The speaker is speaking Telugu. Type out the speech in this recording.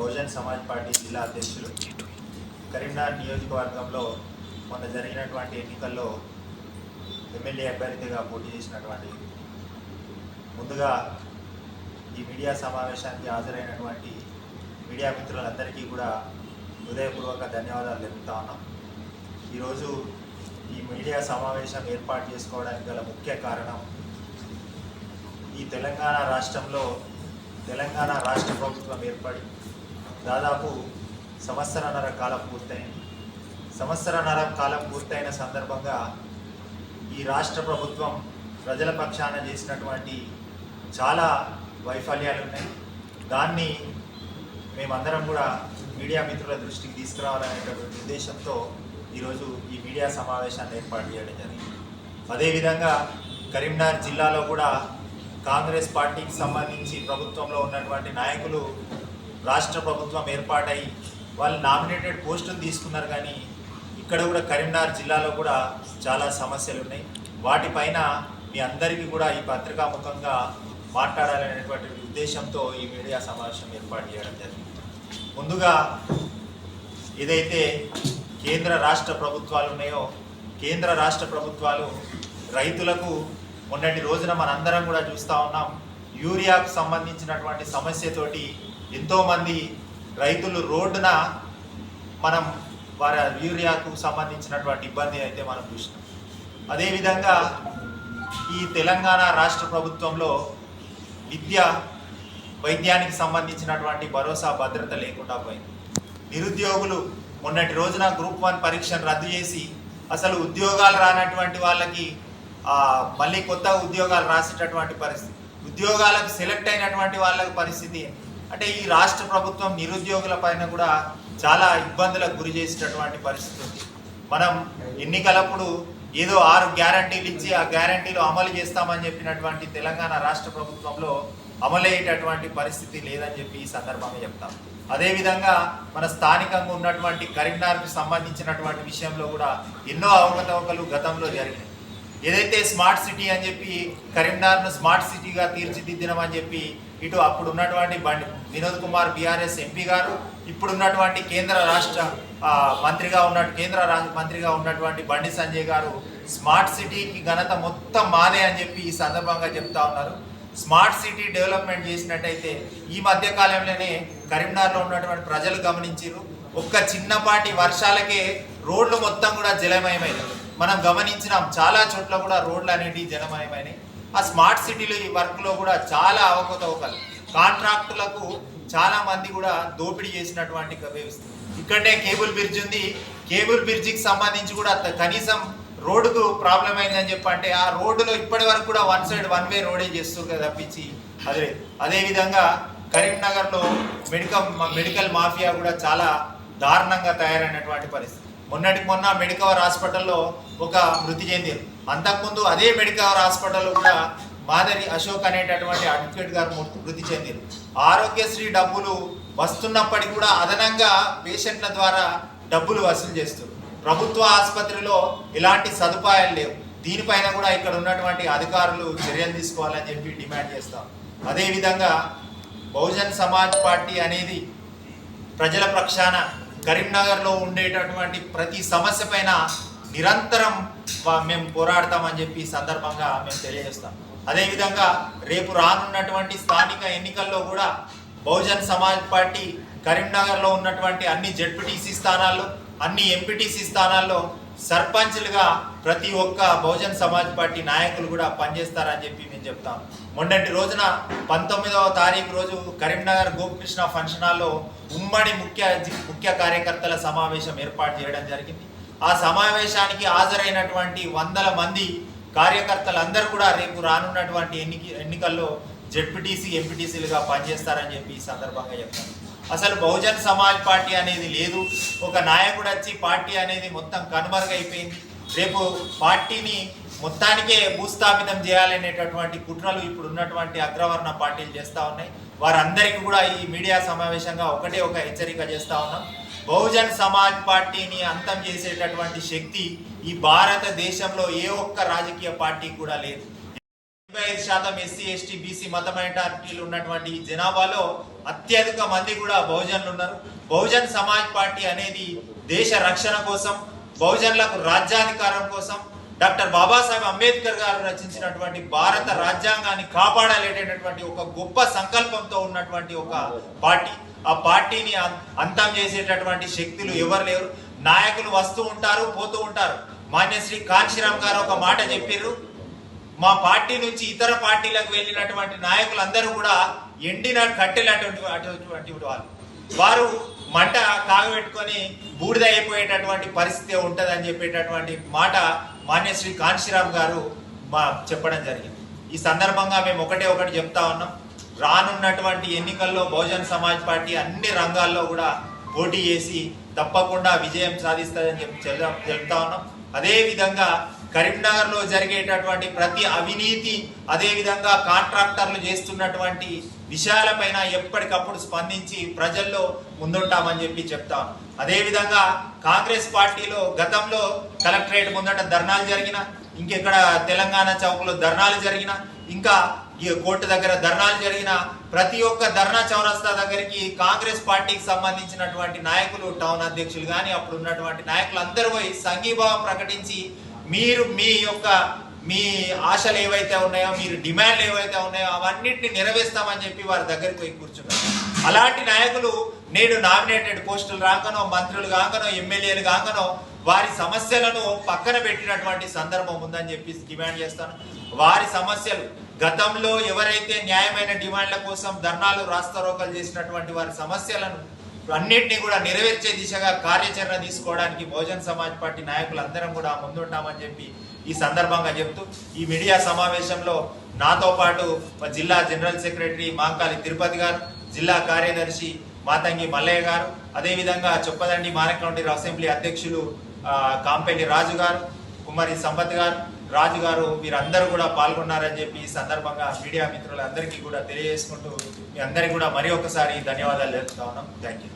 బహుజన్ సమాజ్ పార్టీ జిల్లా అధ్యక్షులు. కరీంనగర్ నియోజకవర్గంలో మొన్న జరిగినటువంటి ఎన్నికల్లో ఎమ్మెల్యే అభ్యర్థిగా పోటీ చేసినటువంటి ముందుగా ఈ మీడియా సమావేశానికి హాజరైనటువంటి మీడియా మిత్రులందరికీ కూడా హృదయపూర్వక ధన్యవాదాలు తెలుపుతా ఉన్నాం. ఈరోజు ఈ మీడియా సమావేశం ఏర్పాటు చేసుకోవడానికి గల ముఖ్య కారణం ఈ తెలంగాణ రాష్ట్రంలో తెలంగాణ రాష్ట్ర ప్రభుత్వం ఏర్పడి దాదాపు సంవత్సరన్నర కాలం పూర్తయింది సంవత్సరన్నర కాలం పూర్తయిన సందర్భంగా ఈ రాష్ట్ర ప్రభుత్వం ప్రజల పక్షాన చేసినటువంటి చాలా వైఫల్యాలు ఉన్నాయి. దాన్ని మేమందరం కూడా మీడియా మిత్రుల దృష్టికి తీసుకురావాలనేటటువంటి ఉద్దేశంతో ఈరోజు ఈ మీడియా సమావేశాన్ని ఏర్పాటు చేయడం జరిగింది. అదేవిధంగా కరీంనగర్ జిల్లాలో కూడా కాంగ్రెస్ పార్టీకి సంబంధించి ప్రభుత్వంలో ఉన్నటువంటి నాయకులు రాష్ట్ర ప్రభుత్వం ఏర్పాటై వాళ్ళు నామినేటెడ్ పోస్టులు తీసుకున్నారు కానీ ఇక్కడ కూడా కరీంనగర్ జిల్లాలో కూడా చాలా సమస్యలు ఉన్నాయి. వాటిపైన మీ అందరికీ కూడా ఈ పత్రికా ముఖంగా మాట్లాడాలనేటువంటి ఉద్దేశంతో ఈ మీడియా సమావేశం ఏర్పాటు చేయడం జరిగింది. ముందుగా ఏదైతే కేంద్ర రాష్ట్ర ప్రభుత్వాలు ఉన్నాయో కేంద్ర రాష్ట్ర ప్రభుత్వాలు రైతులకు మొన్నటి రోజున మనందరం కూడా చూస్తూ ఉన్నాం యూరియాకు సంబంధించినటువంటి సమస్యతోటి ఎంతోమంది రైతులు రోడ్డున మనం వారి యూరియాకు సంబంధించినటువంటి ఇబ్బంది అయితే మనం చూసినాం. అదేవిధంగా ఈ తెలంగాణ రాష్ట్ర ప్రభుత్వంలో విద్య వైద్యానికి సంబంధించినటువంటి భరోసా భద్రత లేకుండా పోయింది. నిరుద్యోగులు మొన్నటి రోజున గ్రూప్ వన్ పరీక్షను రద్దు చేసి అసలు ఉద్యోగాలు రానటువంటి వాళ్ళకి మళ్ళీ కొత్త ఉద్యోగాలు రాసేటటువంటి పరిస్థితి ఉద్యోగాలకు సెలెక్ట్ అయినటువంటి వాళ్ళకి పరిస్థితి అంటే ఈ రాష్ట్ర ప్రభుత్వం నిరుద్యోగుల పైన కూడా చాలా ఇబ్బందులకు గురి చేసేటటువంటి పరిస్థితి ఉంది. మనం ఎన్నికలప్పుడు ఏదో ఆరు గ్యారంటీలు ఇచ్చి ఆ గ్యారంటీలు అమలు చేస్తామని చెప్పినటువంటి తెలంగాణ రాష్ట్ర ప్రభుత్వంలో అమలయ్యేటటువంటి పరిస్థితి లేదని చెప్పి ఈ సందర్భంగా చెప్తాం. అదేవిధంగా మన స్థానికంగా ఉన్నటువంటి కరీంనగర్కి సంబంధించినటువంటి విషయంలో కూడా ఎన్నో అవకతవకలు గతంలో జరిగినాయి. ఏదైతే స్మార్ట్ సిటీ అని చెప్పి కరీంనగర్ను స్మార్ట్ సిటీగా తీర్చిదిద్దినామని చెప్పి ఇటు అప్పుడు ఉన్నటువంటి బండి వినోద్ కుమార్ బీఆర్ఎస్ ఎంపీ గారు ఇప్పుడు ఉన్నటువంటి కేంద్ర రాష్ట్ర మంత్రిగా ఉన్న కేంద్ర మంత్రిగా ఉన్నటువంటి బండి సంజయ్ గారు స్మార్ట్ సిటీకి ఘనత మొత్తం మాదే అని చెప్పి ఈ సందర్భంగా చెప్తా ఉన్నారు. స్మార్ట్ సిటీ డెవలప్మెంట్ చేసినట్టయితే ఈ మధ్య కాలంలోనే కరీంనగర్లో ఉన్నటువంటి ప్రజలు గమనించారు ఒక్క చిన్నపాటి వర్షాలకే రోడ్లు మొత్తం కూడా జలమయమైనవి. మనం గమనించినాం చాలా చోట్ల కూడా రోడ్లు అనేటివి జలమయమైనవి. ఆ స్మార్ట్ సిటీలో ఈ వర్క్లో కూడా చాలా అవకతవకలు. కాంట్రాక్టులకు చాలా మంది కూడా దోపిడీ చేసినటువంటి వ్యవస్థ. ఇక్కడనే కేబుల్ బ్రిడ్జ్ ఉంది. కేబుల్ బ్రిడ్జికి సంబంధించి కూడా కనీసం రోడ్డుకు ప్రాబ్లం అయిందని చెప్పి అంటే ఆ రోడ్డులో ఇప్పటి వరకు కూడా వన్ సైడ్ వన్ వే రోడే చేస్తూ తప్పించి అదే అదేవిధంగా కరీంనగర్లో మెడికల్ మెడికల్ మాఫియా కూడా చాలా దారుణంగా తయారైనటువంటి పరిస్థితి. మొన్నటికి మొన్న మెడికవర్ హాస్పిటల్లో ఒక మృతి చెందారు అంతకుముందు అదే మెడికవర్ హాస్పిటల్లో కూడా మాదరి అశోక్ అనేటటువంటి అడ్వకేట్ గారు మృతి- మృతి ఆరోగ్యశ్రీ డబ్బులు వస్తున్నప్పటికీ కూడా అదనంగా పేషెంట్ల ద్వారా డబ్బులు వసూలు చేస్తారు ప్రభుత్వ ఆసుపత్రిలో ఎలాంటి సదుపాయాలు లేవు. దీనిపైన కూడా ఇక్కడ ఉన్నటువంటి అధికారులు చర్యలు తీసుకోవాలని చెప్పి డిమాండ్ చేస్తాం. అదేవిధంగా బహుజన్ సమాజ్ పార్టీ అనేది ప్రజల పక్షాన కరీంనగర్లో ఉండేటటువంటి ప్రతి సమస్య పైన నిరంతరం మేము పోరాడతామని చెప్పి సందర్భంగా మేము తెలియజేస్తాం. అదేవిధంగా రేపు రానున్నటువంటి స్థానిక ఎన్నికల్లో కూడా బహుజన్ సమాజ్ పార్టీ కరీంనగర్లో ఉన్నటువంటి అన్ని జెడ్పీటీసీ స్థానాల్లో అన్ని ఎంపీటీసీ స్థానాల్లో సర్పంచ్లుగా ప్రతి ఒక్క బహుజన్ సమాజ్ పార్టీ నాయకులు కూడా పనిచేస్తారని చెప్పి మేము చెప్తాం. మొన్నటి రోజున పంతొమ్మిదవ తారీఖు రోజు కరీంనగర్ గోపకృష్ణ ఫంక్షన్ హాల్లో ఉమ్మడి ముఖ్య ముఖ్య కార్యకర్తల సమావేశం ఏర్పాటు చేయడం జరిగింది. ఆ సమావేశానికి హాజరైనటువంటి వందల మంది కార్యకర్తలందరూ కూడా రేపు రానున్నటువంటి ఎన్నిక ఎన్నికల్లో జెడ్పీటీసీ ఎంపీటీసీలుగా పనిచేస్తారని చెప్పి ఈ సందర్భంగా చెప్తాను అసలు బహుజన్ సమాజ్ పార్టీ అనేది లేదు. ఒక నాయకుడు వచ్చి పార్టీ అనేది మొత్తం కనుమరుగైపోయింది. రేపు పార్టీని మొత్తానికే భూస్థాపితం చేయాలనేటటువంటి కుట్రలు ఇప్పుడు ఉన్నటువంటి అగ్రవర్ణ పార్టీలు చేస్తూ ఉన్నాయి. వారందరికీ కూడా ఈ మీడియా సమావేశంగా ఒకటే ఒక హెచ్చరిక చేస్తూ ఉన్నాం. బహుజన్ సమాజ్ పార్టీని అంతం చేసేటటువంటి శక్తి ఈ భారతదేశంలో ఏ ఒక్క రాజకీయ పార్టీ కూడా లేదు. ఎనభై ఐదు శాతం ఎస్సీ ఎస్టీ బీసీ మత మైనార్టీలు ఉన్నటువంటి ఈ జనాభాలో అత్యధిక మంది కూడా బహుజనులు ఉన్నారు. బహుజన్ సమాజ్ పార్టీ అనేది దేశ రక్షణ కోసం బహుజనులకు రాజ్యాధికారం కోసం డాక్టర్ బాబాసాహెబ్ అంబేద్కర్ గారు రచించినటువంటి భారత రాజ్యాంగాన్ని కాపాడాలనేటటువంటి ఒక గొప్ప సంకల్పంతో ఉన్నటువంటి ఒక పార్టీ. ఆ పార్టీని అంతం చేసేటటువంటి శక్తులు ఎవరు లేరు. నాయకులు వస్తూ ఉంటారు పోతూ ఉంటారు. మాన్యశ్రీ కాంచీరామ్ గారు ఒక మాట చెప్పారు మా పార్టీ నుంచి ఇతర పార్టీలకు వెళ్ళినటువంటి నాయకులందరూ కూడా ఎండిన కట్టెలటువంటి అటువంటి వాళ్ళు. వారు మంట కాగబెట్టుకొని బూడిద అయిపోయేటటువంటి పరిస్థితి ఉంటుందని చెప్పేటటువంటి మాట మాన్యశ్రీ కాంశీరామ్ గారు మా చెప్పడం జరిగింది. ఈ సందర్భంగా మేము ఒకటే ఒకటి చెప్తా ఉన్నాం. రానున్నటువంటి ఎన్నికల్లో బహుజన్ సమాజ్ పార్టీ అన్ని రంగాల్లో కూడా పోటీ చేసి తప్పకుండా విజయం సాధిస్తుందని చెప్పి చెప్తా ఉన్నాం. అదేవిధంగా కరీంనగర్లో జరిగేటటువంటి ప్రతి అవినీతి అదేవిధంగా కాంట్రాక్టర్లు చేస్తున్నటువంటి విషయాలపైన ఎప్పటికప్పుడు స్పందించి ప్రజల్లో ముందుంటామని చెప్పి చెప్తాం అదేవిధంగా కాంగ్రెస్ పార్టీలో గతంలో కలెక్టరేట్ ముందట ధర్నాలు జరిగిన ఇంకెక్కడ తెలంగాణ చౌక్లో ధర్నాలు జరిగిన ఇంకా ఈ కోర్టు దగ్గర ధర్నాలు జరిగిన ప్రతి ఒక్క ధర్నా చౌరస్తా దగ్గరికి కాంగ్రెస్ పార్టీకి సంబంధించినటువంటి నాయకులు టౌన్ అధ్యక్షులు కానీ అప్పుడు ఉన్నటువంటి నాయకులు అందరూ పోయి సంఘీభావం ప్రకటించి మీరు మీ యొక్క మీ ఆశలు ఏవైతే ఉన్నాయో మీరు డిమాండ్లు ఏవైతే ఉన్నాయో అవన్నిటిని నెరవేర్స్తామని చెప్పి వారి దగ్గరికి పోయి కూర్చున్నారు. అలాంటి నాయకులు నేడు నామినేటెడ్ పోస్టులు రాకనో మంత్రులు కాకనో ఎమ్మెల్యేలు కాకనో వారి సమస్యలను పక్కన పెట్టినటువంటి సందర్భం ఉందని చెప్పి డిమాండ్ చేస్తాను. వారి సమస్యలు గతంలో ఎవరైతే న్యాయమైన డిమాండ్ల కోసం ధర్నాలు రాస్తారోకలు చేసినటువంటి వారి సమస్యలను అన్నింటినీ కూడా నెరవేర్చే దిశగా కార్యాచరణ తీసుకోవడానికి బహుజన్ సమాజ్ పార్టీ నాయకులందరం కూడా ముందుంటామని చెప్పి ఈ సందర్భంగా చెప్తూ ఈ మీడియా సమావేశంలో నాతో పాటు జిల్లా జనరల్ సెక్రటరీ మాంకాలి తిరుపతి గారు జిల్లా కార్యదర్శి మాతంగి మల్లయ్య గారు అదేవిధంగా చొప్పదండి మానకౌంటి అసెంబ్లీ అధ్యక్షులు కాంపేటి రాజు గారు కుమారి సంపత్ గారు రాజు గారు వీరందరూ కూడా పాల్గొన్నారని చెప్పి ఈ సందర్భంగా మీడియా మిత్రులందరికీ కూడా తెలియజేసుకుంటూ మీ అందరికీ కూడా మరి ఒకసారి ధన్యవాదాలు తెలుపుతా ఉన్నాం. Thank you